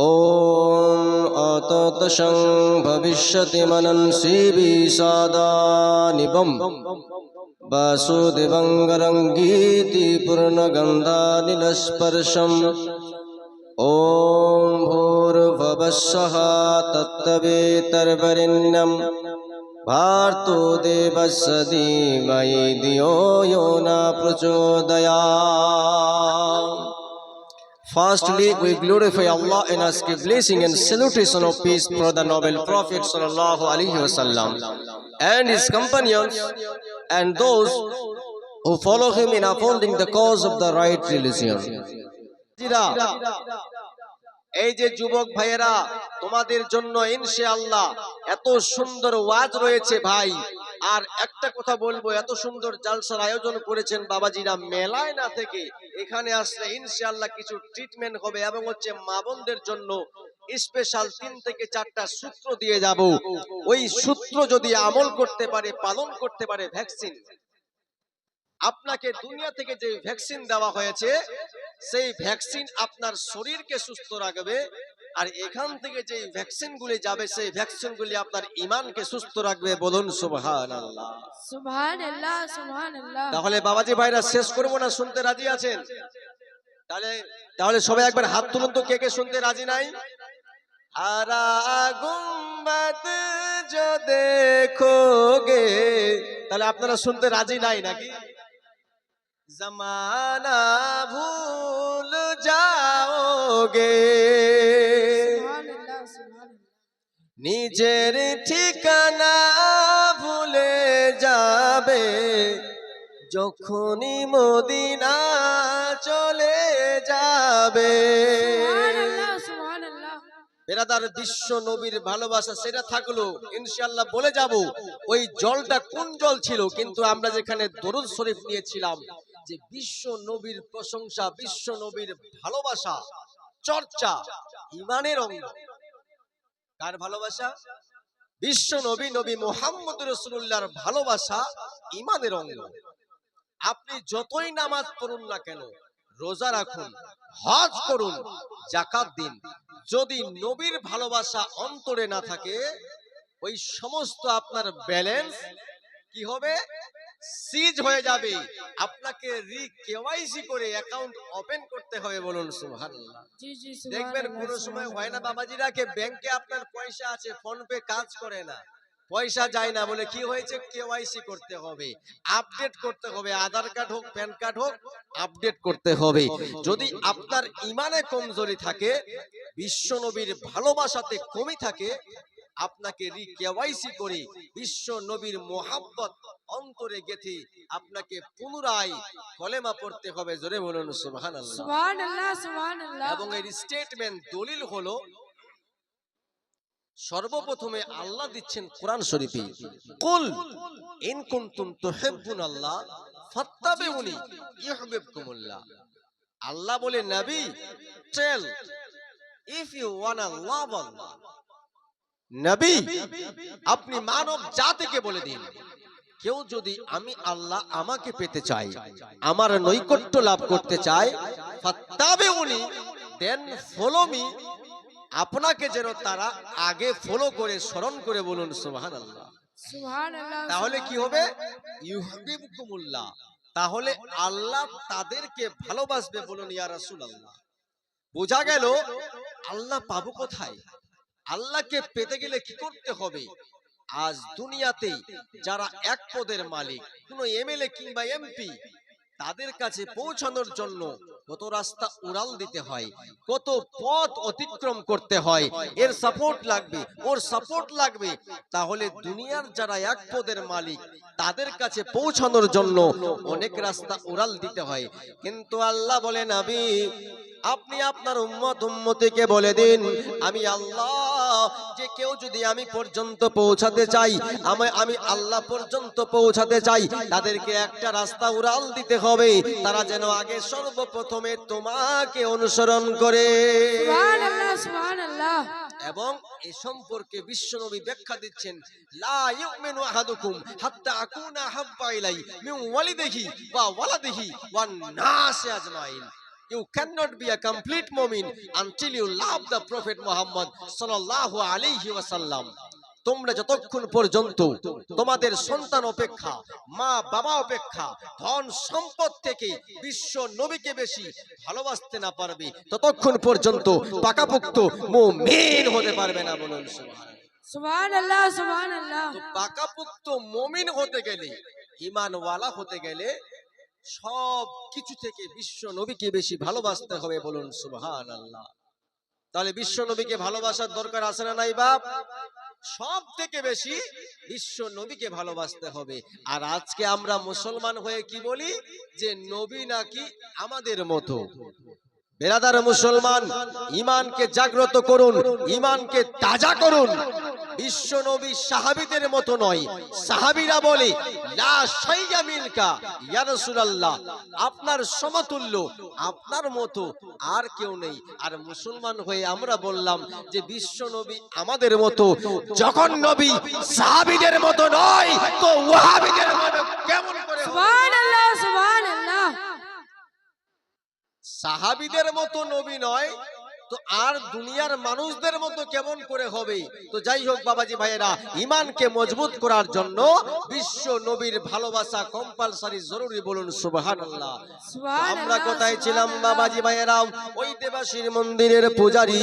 ॐ अततशं भविष्यति मनंसि विषादानिबम् वासुदेवं गरङ्गीति पूर्णगन्धानिलस्पर्शम् ॐ भूर्भवस्वः तत्तवेतर्वरिण्यं भार्तो देवस्य धीमहि धियो यो न प्रचोदयात् Firstly, we glorify Allah and ask a blessing and salutation of peace for the noble Prophet sallallahu alaihi wasallam and his companions and those who follow him in upholding the cause of the right religion. এই যে যুবক ভাইয়েরা তোমাদের জন্য ইনশাআল্লাহ এত সুন্দর ওয়াজ রয়েছে ভাই আর একটা কথা বলব, এত সুন্দর জালসার আয়োজন করেছেন বাবাজিরা মেলায় না থেকে। এখানে আসলে ইনশাআল্লাহ কিছু ট্রিটমেন্ট হবে এবং হচ্ছে মা বোনদের জন্য স্পেশাল তিন থেকে চারটা সূত্র দিয়ে যাব। ওই সূত্র যদি আমল করতে পারে, পালন করতে পারে ভ্যাকসিন আপনাকে দুনিয়া থেকে যে ভ্যাকসিন দেওয়া হয়েছে, সেই ভ্যাকসিন আপনার শরীরকে সুস্থ রাখবে আর এখান থেকে যে ভ্যাকসিন গুলি যাবে সেই ভ্যাকসিন গুলি আপনার ইমানকে সুস্থ রাখবে বলুন সুবহানাল্লাহ। সুবহান আল্লাহ তাহলে বাবাজি ভাইরা শেষ করব না শুনতে রাজি আছেন? তাহলে তাহলে সবাই একবার হাত তুলুন তো কে কে শুনতে রাজি নাই? আরা গুম্বাদ যো দেখোগে তাহলে আপনারা শুনতে রাজি নাই নাকি? জমানা ভুল যাওগে নিজের ঠিকানা ভুলে যাবে। যখনই মদিনা চলে যাবে। বেরাদার বিশ্ব নবীর ভালোবাসা সেটা থাকল ইনশাল্লাহ বলে যাব ওই জলটা কোন জল ছিল? কিন্তু আমরা যেখানে দরুদ শরীফ নিয়েছিলাম যে বিশ্ব নবীর প্রশংসা বিশ্ব নবীর ভালোবাসা চর্চা ইমানের অঙ্গ। কার ভালোবাসা? বিশ্ব নবী নবী মোহাম্মদ রসুল্লাহর ভালোবাসা ইমানের অঙ্গ। আপনি যতই নামাজ পড়ুন না কেন, রোজা রাখুন, হজ করুন জাকাত দিন। যদি নবীর ভালোবাসা অন্তরে না থাকে, ওই সমস্ত আপনার ব্যালেন্স কি হবে? সিজ হয়ে যাবে। আপনাকে রি কেওয়াইসি করে অ্যাকাউন্ট ওপেন করতে হবে বলুন সুবহানাল্লাহ। জি জি দেখবেন কোনো সময় হয় না বাবাজিরা কে ব্যাংকে আপনার পয়সা আছে ফোন পে কাজ করে না। পয়সা যায় না বলে কি হয়েছে? কেওয়াইসি করতে হবে। আপডেট করতে হবে আধার কার্ড হোক প্যান কার্ড হোক আপডেট করতে হবে। যদি আপনার ইমানে কমজোরি থাকে বিশ্ব নবীর ভালোবাসাতে কমি থাকে আপনাকে রি কেওয়াইসি করে বিশ্ব নবীর মোহাব্বত অন্তরে গেথে আপনাকে পুনরায় কলেমা পড়তে হবে। জোরে বলুন সুবহানাল্লাহ। এবং এর স্টেটমেন্ট দলিল হলো সর্বপ্রথমে আল্লাহ দিচ্ছেন কোরআন শরীফে কুল ইন কুনতুম তুহিব্বুন আল্লাহ ফাত্তাবিউনি ইউহিব্বুকুমুল্লাহ। আল্লাহ বলে নবী টেল ইফ ইউ ওয়ানা লাভ আল্লাহ নবী আপনি মানব জাতিকে বলে দিন। কেউ যদি আমি আল্লাহ আমাকে পেতে চাই আমার নৈকট্য লাভ করতে চায় ফাত্তাবিউনি দেন ফলো মি আপনাকে যেন তারা আগে ফলো করে স্মরণ করে বলুন সুবহান আল্লাহ সুবহান আল্লাহ তাহলে কি হবে? ইউহাবিবকুমুল্লাহ তাহলে আল্লাহ তাদেরকে ভালোবাসবে বলুন ইয়া রাসূলুল্লাহ। বোঝা গেল আল্লাহ পাবো কোথায়? আল্লাহকে পেতে গেলে কি করতে হবে? আজ দুনিয়াতে যারা এক পদের মালিক, কোনো এমএলএ কিংবা এমপি তাদের কাছে পৌঁছানোর জন্য কত রাস্তা উড়াল দিতে হয় কত পথ অতিক্রম করতে হয়। এর সাপোর্ট লাগবে ওর সাপোর্ট লাগবে। তাহলে দুনিয়ার যারা এক পদের মালিক তাদের কাছে পৌঁছানোর জন্য অনেক রাস্তা উড়াল দিতে হয়। কিন্তু আল্লাহ বলেন আমি আপনি আপনার উম্মত উম্মতিকে বলে দিন আমি আল্লাহ যে কেউ যদি আমি পর্যন্ত পৌঁছাতে চাই আমি আমি আল্লাহ পর্যন্ত পৌঁছাতে চাই তাদেরকে একটা রাস্তা উড়াল দিতে হবে। তারা যেন আগে সর্বপ্রথমে তোমাকে অনুসরণ করে। এবং এ সম্পর্কে বিশ্বনবী ব্যাখ্যা দিচ্ছেন লা ইউমিনু আহাদুকুম হাত্তা আকুনা হাব্বা ইলাই মিন ওয়ালিদিহি ওয়া ওয়ালাদিহি ওয়ান নাসি আজমাইন। You cannot be a complete mu'min until you love the prophet muhammad sallallahu alayhi wasallam তোমরা যতক্ষণ পর্যন্ত তোমাদের সন্তান অপেক্ষা মা বাবা অপেক্ষা ধন সম্পদ থেকে বিশ্ব নবীকে বেশি ভালোবাসতে না পারবে ততক্ষণ পর্যন্ত পাকাপোক্ত মুমিন হতে পারবে না বলুন সুবহানাল্লাহ। সুবহান আল্লাহ সুবহান তো পাকাপুক্ত মমিন হতে গেলে ইমানওয়ালা হতে গেলে সব কিছু থেকে বিশ্ব নবীকে বেশি ভালোবাসতে হবে বলুন সুবহান আল্লাহ তাহলে বিশ্ব নবীকে ভালোবাসার দরকার আছে না নাই বাপ? সব থেকে বেশি বিশ্ব নবীকে ভালোবাসতে হবে। আর আজকে আমরা মুসলমান হয়ে কি বলি? যে নবী নাকি আমাদের মতো। বেরাদার মুসলমান ইমানকে জাগ্রত করুন ইমানকে তাজা করুন। বিশ্ব নবী সাহাবিদের মতো নয়। সাহাবিরা বলে আপনার সমতুল্য, আপনার মতো আর কেউ নেই। আর মুসলমান হয়ে আমরা বললাম যে, বিশ্ব নবী আমাদের মতো, যখন নবী সাহাবিদের মতো নয়, তো ওয়াহাবিদের মতো কেমন করে হবে? সুবহান আল্লাহ সুবহান আল্লাহ সাহাবিদের মতো নবী নয় তো আর দুনিয়ার মানুষদের মতো কেমন করে হবে? তো যাই হোক বাবাজি ভাইয়েরা ইমানকে মজবুত করার জন্য বিশ্ব নবীর ভালোবাসা কম্পালসারি জরুরি বলুন সুবহান আমরা কোথায় ছিলাম বাবাজি ভাইয়েরা? ওই দেবাসীর মন্দিরের পূজারি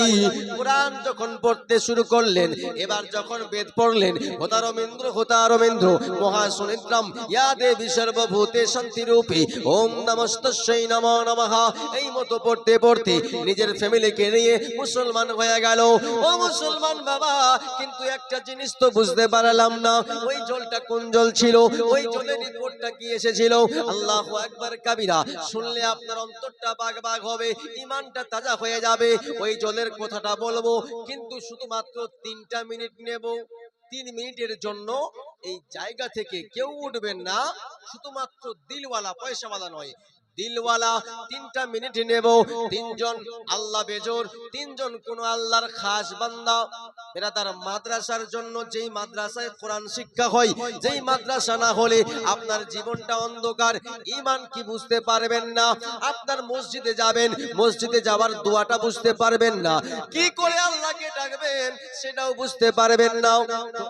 কোরআন যখন পড়তে শুরু করলেন এবার যখন বেদ পড়লেন হোতা রবীন্দ্র হোতা রবীন্দ্র মহাসুনিদ্রাম ইয়া দেবী সর্বভূতে শান্তি রূপে ওম নমস্তস্যৈ নমো নমঃ। এই মতো পড়তে পড়তে নিজের ফ্যামিলিকে নিয়ে মুসলমান হয়ে গেল। ও মুসলমান বাবা, কিন্তু একটা জিনিস তো বুঝতে পারলাম না। ওই জলটা কোন জল ছিল? ওই জলের রিপোর্টটা কি এসেছিল? আল্লাহ একবার কাবিরা, শুনলে আপনার অন্তরটা বাগ বাগ হবে ইমানটা তাজা হয়ে যাবে, ওই জলের কথাটা বলব। কিন্তু শুধুমাত্র তিনটা মিনিট নেব। তিন মিনিটের জন্য এই জায়গা থেকে কেউ উঠবেন না, শুধুমাত্র দিলওয়ালা, পয়সাওয়ালা নয় দিলওয়ালা তিনটা মিনিট নেব। তিনজন আল্লাহ বেজোর, তিনজন কোন আল্লাহর খাস বান্দা। এরা তার মাদ্রাসার জন্য যেই মাদ্রাসায় কোরআন শিক্ষা হয়, যেই মাদ্রাসা না হলে আপনার জীবনটা অন্ধকার। ইমান কি বুঝতে পারবেন না? আপনার মসজিদে যাবেন, মসজিদে যাওয়ার দোয়াটা বুঝতে পারবেন না। কি করে আল্লাহকে ডাকবেন সেটাও বুঝতে পারবেন না।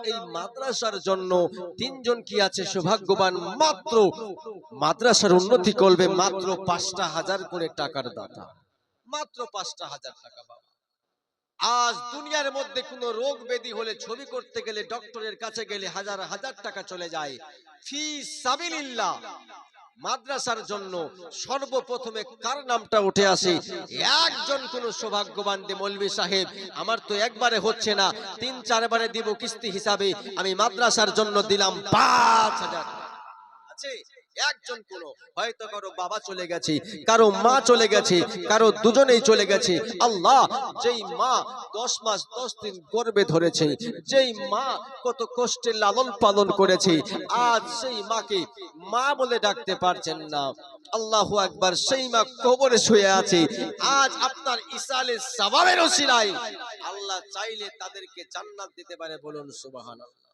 এই মাদ্রাসার জন্য তিনজন কি আছে? সৌভাগ্যবান মাত্র মাদ্রাসার উন্নতি করবে মাত্র। পাঁচটা হাজার করে টাকার দাতা। মাত্র পাঁচটা হাজার টাকা বাবা। আজ দুনিয়ার মধ্যে কোনো রোগ ব্যাধি হলে ছবি করতে গেলে ডক্টরের কাছে গেলে হাজার হাজার টাকা চলে যায়। মাদ্রাসার জন্য সর্বপ্রথমে কার নামটা উঠে আসে? একজন কোন সৌভাগ্যবান দে মৌলভী সাহেব। আমার তো একবারে হচ্ছে না। তিন চারবারে দিব কিস্তি হিসাবে। আমি মাদ্রাসার জন্য দিলাম পাঁচ হাজার আছে একজন কোন হয়তো কারও বাবা চলে গেছে কারও মা চলে গেছে কারও দুজনেই চলে গেছে। আল্লাহ যেই মা দশ মাস দশ দিন গর্বে ধরেছে যেই মা কত কষ্টে লালন পালন করেছে আজ সেই মাকে মা বলে ডাকতে পারছেন না। আল্লাহু আকবার সেই মা কবরে শুয়ে আছে। আজ আপনার ইসালে সাবাবের ওসিলায় আল্লাহ চাইলে তাদেরকে জান্নাত দিতে পারে বলুন সুবহানাল্লাহ।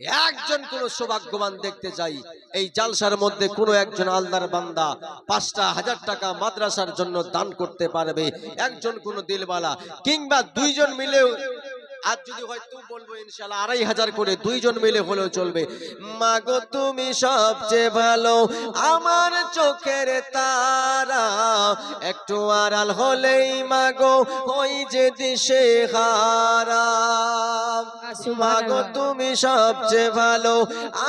একজন কোন সৌভাগ্যবান দেখতে চাই এই জালসার মধ্যে কোন একজন আল্লাহর বান্দা পাঁচটা হাজার টাকা মাদ্রাসার জন্য দান করতে পারবে। একজন কোন দিলবালা কিংবা দুইজন মিলেও আর যদি হয়তো বলব ইনশাল্লাহ আড়াই হাজার করে দুইজন মিলে হলেও চলবে। মাগো, তুমি সবচেয়ে ভালো, আমার চোখের তারা। একটু আড়াল হলেই মাগো, ওই যে দিশে হারা। মাগো, তুমি সবচেয়ে ভালো,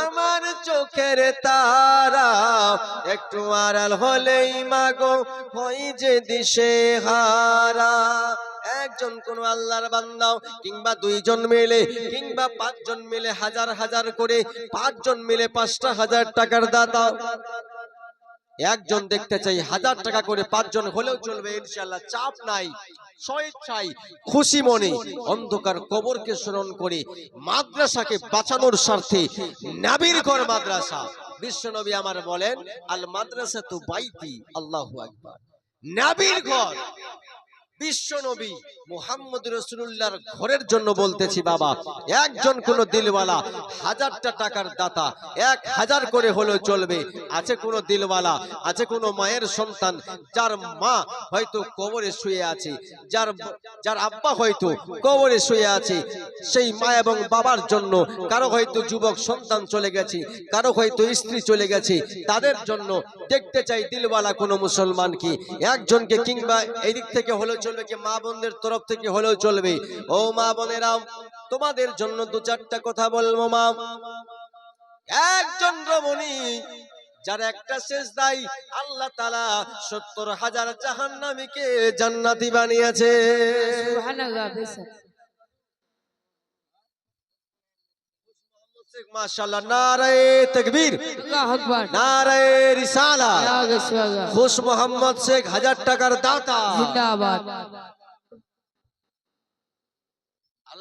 আমার চোখের তারা। একটু আড়াল হলেই মাগো, ওই যে দিশে হারা। একজন কোন আল্লাহর বান্দাও কিংবা দুইজন মিলে কিংবা পাঁচজন মিলে হাজার হাজার করে পাঁচজন মিলে পাঁচটা হাজার টাকার দাতা। একজন দেখতে চাই, হাজার টাকা করে পাঁচজন হলেও চলবে ইনশাল্লাহ চাপ নাই খুশি মনে অন্ধকার কবরকে স্মরণ করে মাদ্রাসাকে বাঁচানোর স্বার্থে নাবির ঘর মাদ্রাসা। বিশ্বনবী আমার বলেন, আল মাদ্রাসা তো বাইতি, আল্লাহু আকবার। নাবির ঘর। বিশ্ব নবী মোহাম্মদ রসুল্লাহর ঘরের জন্য বলতেছি, বাবা, একজন কোন দিলওয়ালা হাজারটা টাকার দাতা, এক হাজার করে হলেও চলবে। আছে কোনো দিলওয়ালা, আছে কোনো মায়ের সন্তান, যার মা হয়তো কবরে শুয়ে আছে, যার যার আব্বা হয়তো কবরে শুয়ে আছে, সেই মা এবং বাবার জন্য কারও হয়তো যুবক সন্তান চলে গেছে, কারও হয়তো স্ত্রী চলে গেছে, তাদের জন্য দেখতে চাই দিলওয়ালা কোনো মুসলমান কি? একজনকে কিংবা এই দিক থেকে হলেও চলবে কি মা বোনদের তরফ থেকে হলেও চলবে? ও মা বোনেরা তোমাদের জন্য দু চারটা কথা বলব, মা। একজন রমণী, যার একটা শেষ দায় আল্লাহ তালা সত্তর হাজার জাহান্নামীকে জান্নাতি বানিয়েছে। সুবহানাল্লাহ বেশক মাশাআল্লাহ নারায়ে তাকবীর আল্লাহু আকবার নারায়ে রিসালা ইয়া রাসূলুল্লাহ খুশ মোহাম্মদ শেখ হাজার টাকার দাতা জিন্দাবাদ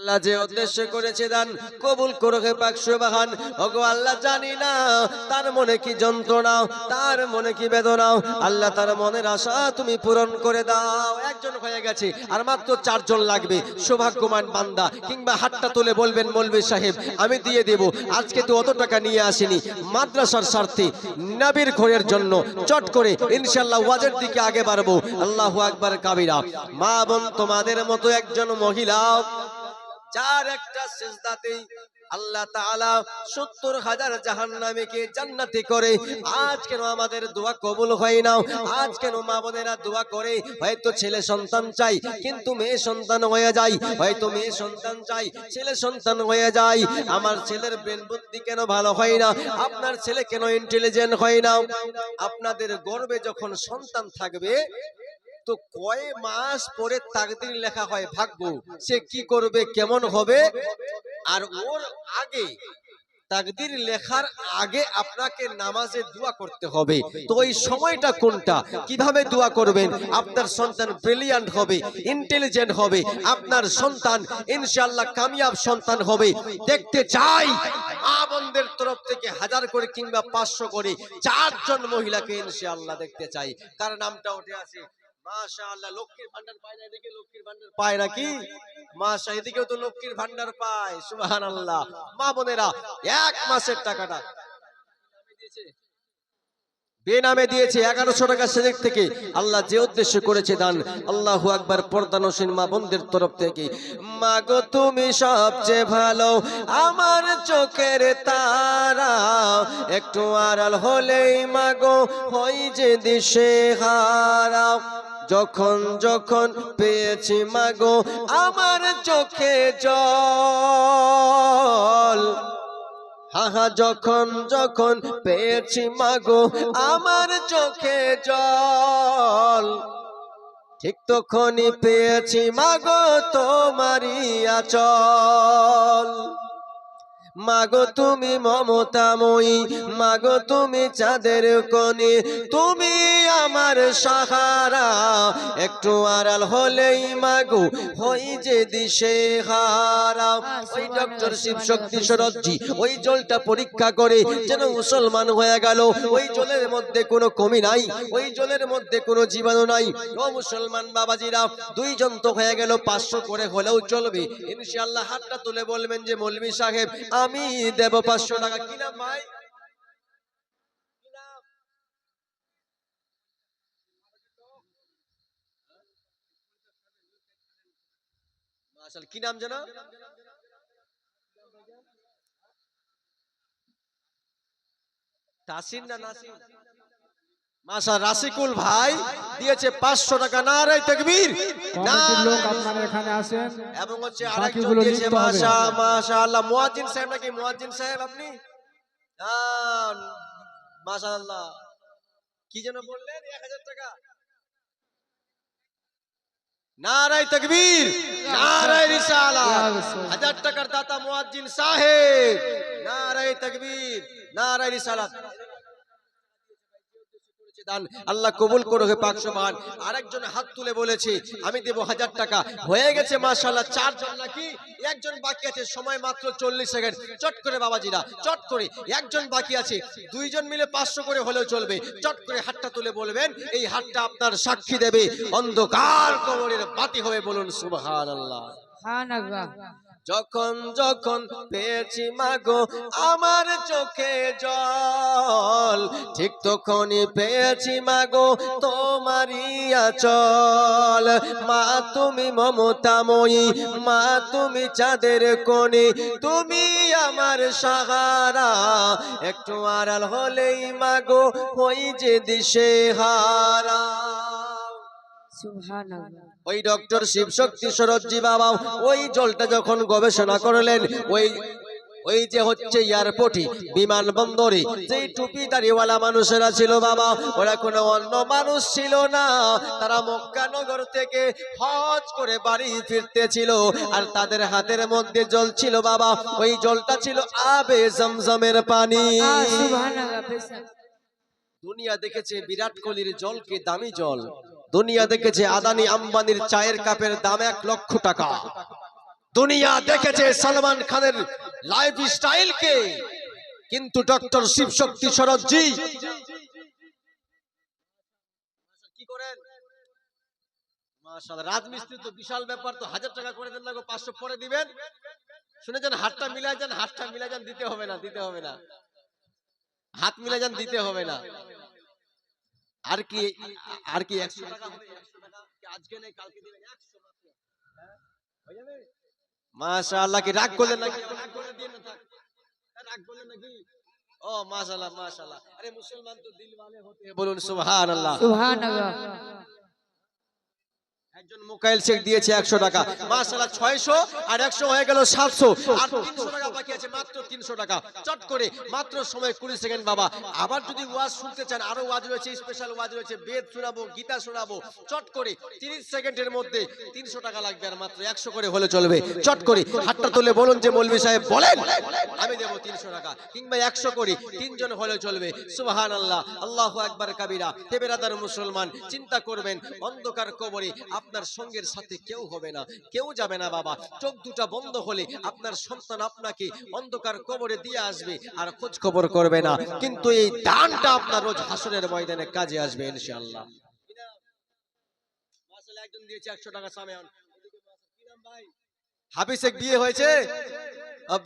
আল্লাহ যে উদ্দেশ্য করেছে দান, কবুল করো হে পাক সুবহান। ওগো আল্লাহ জানি না, তার মনে কি যন্ত্রণা, তার মনে কি বেদনা। আল্লাহ তার মনের আশা তুমি পূরণ করে দাও। একজন হয়ে গেছে, আর মাত্র চারজন লাগবে, সৌভাগ্যবান বান্দা। কিংবা হাতটা তুলে বলবেন, মৌলবী সাহেব, আমি দিয়ে দেব। আজকে তো অত টাকা নিয়ে আসিনি। মাদ্রাসার স্বার্থে, নবীর ঘরের জন্য চট করে ইনশাল্লাহ ওয়াজের দিকে আগে বাড়বো। আল্লাহু আকবার কাবিরা। মা বোন তোমাদের মতো একজন মহিলা যার একটা সেজদাতেই আল্লাহ তাআলা সত্তর হাজার জাহান্নামীকে জান্নাতি করে আজ কেন আমাদের দোয়া কবুল হয় না? আজ কেন মা বোনেরা দোয়া করে? হয়তো ছেলে সন্তান চাই, কিন্তু মেয়ে সন্তান হয়ে যায়। হয়তো মেয়ে সন্তান চাই, ছেলে সন্তান হয়ে যায়। আমার ছেলের ব্রেন বুদ্ধি কেন ভালো হয় না? আপনার ছেলে কেন ইন্টেলিজেন্ট হয় না? আপনাদের গর্বে যখন সন্তান থাকবে তো কয় মাস পরে তাকদির লেখা হয়, ভাগ্য, সে কি করবে, কেমন হবে? আর ওর আগে তাকদির লেখার আগে আপনাকে নামাজে দোয়া করতে হবে। তো ওই সময়টা কোনটা? কীভাবে দোয়া করবেন? আপনার সন্তান ব্রিলিয়ান্ট হবে ইন্টেলিজেন্ট হবে, আপনার সন্তান ইনশাআল্লাহ কামিয়াব সন্তান হবে। দেখতে চাই বোনদের তরফ থেকে হাজার করে কিংবা পাঁচশো করে চারজন মহিলাকে ইনশাআল্লাহ দেখতে চাই। কার নামটা উঠে আছে? মাশাআল্লাহ লক্ষ্মীর ভান্ডার পায় না এদিকে লক্ষ্মীর ভান্ডার পায় নাকি মাশা এদিকেও তো লক্ষ্মীর ভান্ডার পায় সুবহানাল্লাহ। মা বোনেরা এক মাসের টাকাটা। বেনামে দিয়েছে এগারোশো টাকা সেদিক থেকে। আল্লাহ যে উদ্দেশ্য করেছে দান আল্লাহু আকবার পর্দানসীন মা বোনদের তরফ থেকে। মা গো তুমি সবচেয়ে ভালো আমার চোখের তারা। একটু আড়াল হলেই মাগো হই যে দিশে হারা যখন যখন পেয়েছি মাগো, আমার চোখে জল। হাহা, যখন যখন পেয়েছি মাগো, আমার চোখে জল। ঠিক তখনই পেয়েছি মাগো, তোমারই আচল। মাগো, তুমি মমতাময়ী, মাগো, তুমি চাঁদের কনি তুমি আমার সাহারা, একটু আড়াল হলেই মাগো হই যে দিশে হারা। ওই ডক্টর শিব শক্তি সরজ্জি ওই জলটা পরীক্ষা করে যেন মুসলমান হয়ে গেল। ওই জলের মধ্যে কোনো কমি নাই, ওই জলের মধ্যে কোনো জীবাণু নাই। ও মুসলমান বাবাজিরা, দুইজন তো হয়ে গেল, পাঁচশো করে হলেও চলবে। ইনশাআল্লাহ হাতটা তুলে বলবেন যে মৌলভী সাহেব, আমি দেব পাঁচশো টাকা। কিনা ভাই? মাশাআল্লাহ, কি নাম যেন তাসিন না নাসিন মাশা রাসিকুল ভাই দিয়েছে পাঁচশো টাকা। তকবীর লোক আপনারা এখানে আসেন। এবং হচ্ছে আরেকজন দিয়েছে। মাশা মাশা আল্লাহ মুয়াজ্জিন সাহেব নাকি? মুয়াজ্জিন সাহেব আপনি? মাশা আল্লাহ কি যেন বললেন? এক হাজার টাকা। নারাই তকবীর নারায় রিসালা হাজার টাকার দাতা মুয়াজ্জিন সাহেব নারায় তকবীর নারায় রিসালাত। দান আল্লাহ কবুল পাক সুবহান আরেকজন হাত তুলে বলেছে আমি দেব হাজার টাকা। হয়ে গেছে মাশাআল্লাহ চারজন নাকি? একজন বাকি আছে সময় মাত্র চল্লিশ সেকেন্ড। চট করে বাবাজিরা চট করে। একজন বাকি আছে দুইজন মিলে পাঁচশো করে হলেও চলবে। চট করে হাতটা তুলে বলবেন এই হাতটা আপনার সাক্ষী দেবে। অন্ধকার কবরের বাতি হবে বলুন সুবহান আল্লাহ যখন যখন পেয়েছি মাগো আমার চোখে জল। ঠিক তখনই পেয়েছি মাগো তোমারই আচল। মা তুমি মমতাময়ী মা তুমি চাঁদের কোণে তুমি আমার সাহারা। একটু আড়াল হলেই মাগো হই যে দিশে হারা। ওই ডক্টর শিবশক্তি সরোজি বাবা ওই জলটা যখন গবেষণা করলেন ওই ওই যে হচ্ছে এয়ারপোর্টে বিমানবন্দরে যেই টুপি দাড়িওয়ালা মানুষেরা ছিল বাবা ওরা কোনো অন্য মানুষ ছিল না। তারা মক্কা নগর থেকে হজ করে বাড়ি ফিরতেছিল আর তাদের হাতের মধ্যে জল ছিল বাবা। ওই জলটা ছিল আবে জমজমের পানি। দুনিয়া দেখেছে বিরাট কোহলির জলকে দামি জল? দুনিয়া দেখেছে আদানি আম্বানির চায়ের কাপের দাম এক লক্ষ টাকা। দুনিয়া দেখেছে সালমান খানের লাইফ স্টাইলকে কিন্তু ডক্টর শিবশক্তি সরোজি কি করেন? রাজমিস্ত্রি তো বিশাল ব্যাপার, তো হাজার টাকা করে দেন না পাঁচশো পরে দিবেন। শুনেছেন, হাতটা মিলাই যান, হাতটা মিলাই যান, দিতে হবে না, দিতে হবে না। হাত মিলে যান, দিতে হবে না। আর কি আর কি একশো টাকা হবে? 100 টাকা? আজকে নেই, কালকে দিবেন, একশো হ্যাঁ? হয়ে যাবে? মাশাআল্লাহ কি রাগ করলেন নাকি রাগ করলেন দিন না থাক হ্যাঁ, রাগ করলেন নাকি ও মাশাআল্লাহ মাশাআল্লাহ আরে মুসলমান তো দিল वाले होते हैं বলুন সুবহানাল্লাহ সুবহান আল্লাহ একজন মোকাইল শেখ দিয়েছে একশো টাকা। মাসালা ছয়শো আর একশো হয়ে গেল সাতশো। আর হাতটা তুলে বলুন যে মৌলভী সাহেব, বলেন, আমি দেবো তিনশো টাকা কিংবা একশো করে, তিনজন হলে চলবে। আল্লাহ আল্লাহ একবার কাবিরা। হে বেরাদার মুসলমান, চিন্তা করবেন, অন্ধকার কবরে আপনার সঙ্গের সাথে কেউ হবে না কেউ যাবে না বাবা। চোখ দুটা বন্ধ হলে আপনার সন্তান আপনাকে অন্ধকার কবরে দিয়ে আসবে আর খোঁজ খবর করবে না। কিন্তু এই দানটা আপনার রোজ হাসনের ময়দানে কাজে আসবে ইনশাআল্লাহ। একজন দিয়েছে একশো টাকা সামেয়ন হাফিজ বিয়ে হয়েছে?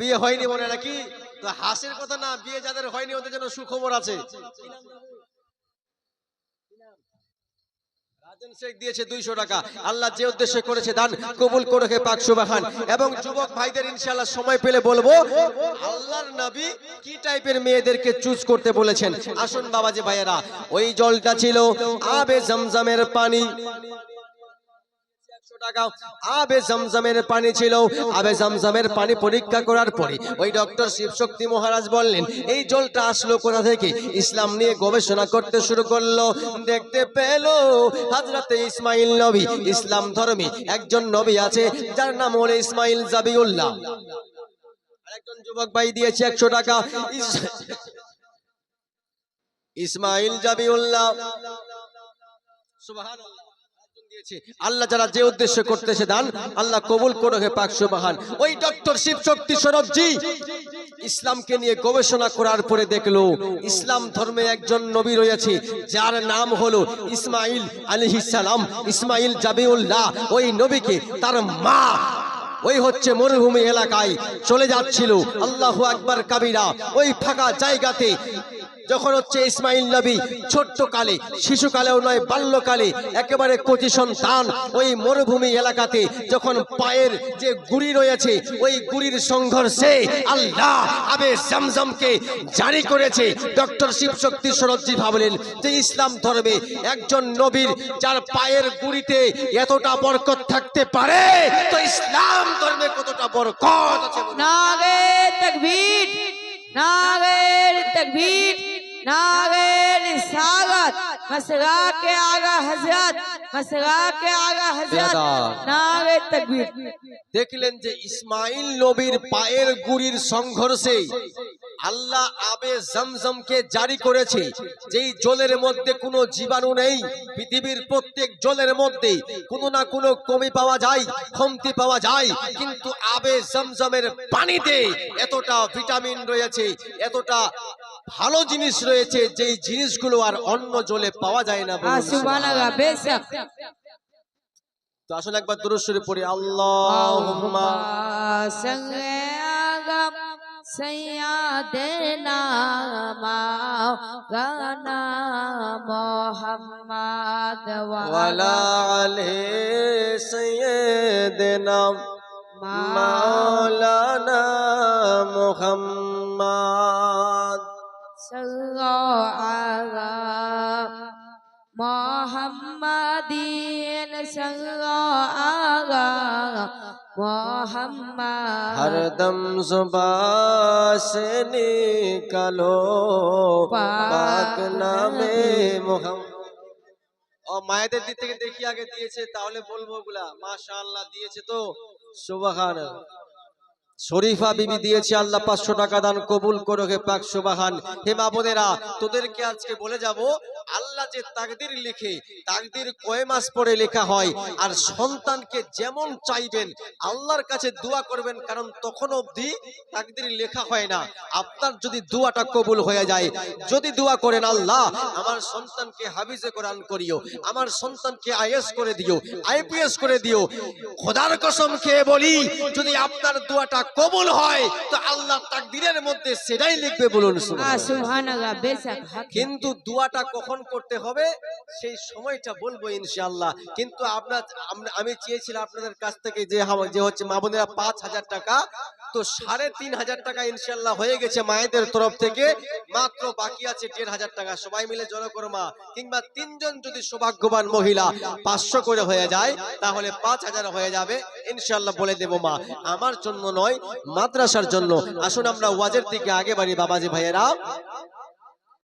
বিয়ে হয়নি মনে নাকি? তো হাসির কথা না বিয়ে যাদের হয়নি ওদের জন্য সুখবর আছে। কবুল এবং যুবক ইনশাল্লাহ সময় পেলে বলব, আল্লাহর কি টাইপের মেয়েদেরকে চুজ করতে বলেছেন? আসুন বাবাজি ভাইয়েরা, ওই জলটা ছিল আবে জমজমের পানি। 100 আবে জমজমের পানি ছিল। আবে জমজমের পানি পরীক্ষা করার পরে ওই ডক্টর শিবশক্তি মহারাজ বললেন, এই জলটা আসলো কোথা থেকে? ইসলাম নিয়ে গবেষণা করতে শুরু করল। দেখতে পেল ইসমাইল নবী, ইসলাম ধর্মে একজন নবী আছে, যার নাম হলো ইসমাইল জাবিউল্লাহ। আরেকজন যুবক ভাই দিয়েছে একশো টাকা। ইসমাইল জাবিউল্লাহ। সুবহানাল্লাহ। আল্লাহ যারা যে উদ্দেশ্য করতেছে দান, আল্লাহ কবুল করো পাক ওই ডক্টর শিব শক্তি সরবজি ইসলামকে নিয়ে গবেষণা করার পরে দেখল, ইসলাম ধর্মে একজন নবী রয়েছে, যার নাম হলো ইসমাইল আলাইহিস সালাম, ইসমাইল জাবিউল্লাহ। ওই নবীকে তার মা, ওই হচ্ছে মরুভূমি এলাকায় চলে যাচ্ছিল। আল্লাহু আকবার কাবিরা ওই ফাঁকা জায়গাতে যখন হচ্ছে ইসমাইল নবী ছোট্ট কালে শিশুকালেও নয়, বাল্যকালে, একেবারে কচি সন্তান ওই মরুভূমি এলাকাতে যখন পায়ের যে গুড়ি রয়েছে, ওই গুড়ির সংঘর্ষে আল্লাহ আবে জমজমকে জারি করেছে ডক্টর শিবশক্তি সরজ্জি ভাবলেন যে ইসলাম ধর্মে একজন নবীর যার পায়ের গুড়িতে এতটা বরকত থাকতে পারে, তো ইসলাম ধর্মে কতটা বরকত আছে? নারে তকবীর নারে তকবীর নারে রিসালাত মসরা के आगा हजरत मसरा के आगा हजरत बेदार। नारे तकबीर দেখলেন যে ইসমাইল নবীর পায়ের গুড়ির সংঘর্ষে আল্লাহ আবে জমজমকে জারি করেছে যেই জলের মধ্যে কোনো জীবাণু নেই পৃথিবীর প্রত্যেক জলের মধ্যে কোনো না কোনো কমি পাওয়া যায় কমতি পাওয়া যায় কিন্তু আবে জমজমের পানিতে এতটা ভিটামিন রয়েছে এতটা ভালো জিনিস রয়েছে যেই জিনিসগুলো আর অন্য জলে পাওয়া যায় না তো আসলে একবার দূর সরে পড়ি আল্লাহ সৈয়াদেনা মোহাম্মদ ওয়ালা আলে মোহাম্মদীন মোহাম্মদ হরদম সুবাস নিকলো পাক নামে মোহাম্মদ ও মায়েদের দিক থেকে দেখি আগে দিয়েছে তাহলে বলবগুলা মাশাআল্লাহ দিয়েছে তো সুবহানাল্লাহ শরীফা বিবি দিয়েছে, আল্লাহ পাঁচশো টাকা দান কবুল করো হে পাক সুবাহান। হে মাবনেরা তোদেরকে আজকে বলে যাব, আল্লাহ যে তাকদির লিখে, তাকদির কয় মাস পরে লেখা হয়, আর সন্তানকে যেমন চাইবেন, আল্লাহর কাছে দোয়া করবেন, কারণ তখন অবধি তাকদির লেখা হয় না। আপনার যদি দোয়াটা কবুল হয়ে যায়, যদি দোয়া করেন, আল্লাহ, আমার সন্তানকে হাবিজে কোরআন করিও, আমার সন্তানকে আইএস করে দিও, আইপিএস করে দিও, খোদার কসম খেয়ে বলি, যদি আপনার দোয়াটা কবুল হয় তো আল্লাহ তাকদিরের মধ্যে সেটাই লিখবে বলুন কিন্তু দোয়াটা কখন করতে হবে সেই সময়টা বলব ইনশাআল্লাহ। কিন্তু আপনার আমি চেয়েছিলাম আপনাদের কাছ থেকে যে যে হচ্ছে মা বোনেরা পাঁচ হাজার টাকা তো সাড়ে তিন হাজার টাকা ইনশাল্লাহ হয়ে গেছে মায়েদের তরফ থেকে। মাত্র বাকি আছে দেড় হাজার টাকা। সবাই মিলে জনকর্মা কিংবা তিনজন যদি সৌভাগ্যবান মহিলা পাঁচশো করে হয়ে যায়, তাহলে পাঁচ হাজার হয়ে যাবে। ইনশাল্লাহ বলে দেব মা, আমার জন্য নয়, মাদ্রাসার জন্য। আসুন আমরা ওয়াজের দিকে আগে বাড়ি, বাবাজি ভাইয়েরা।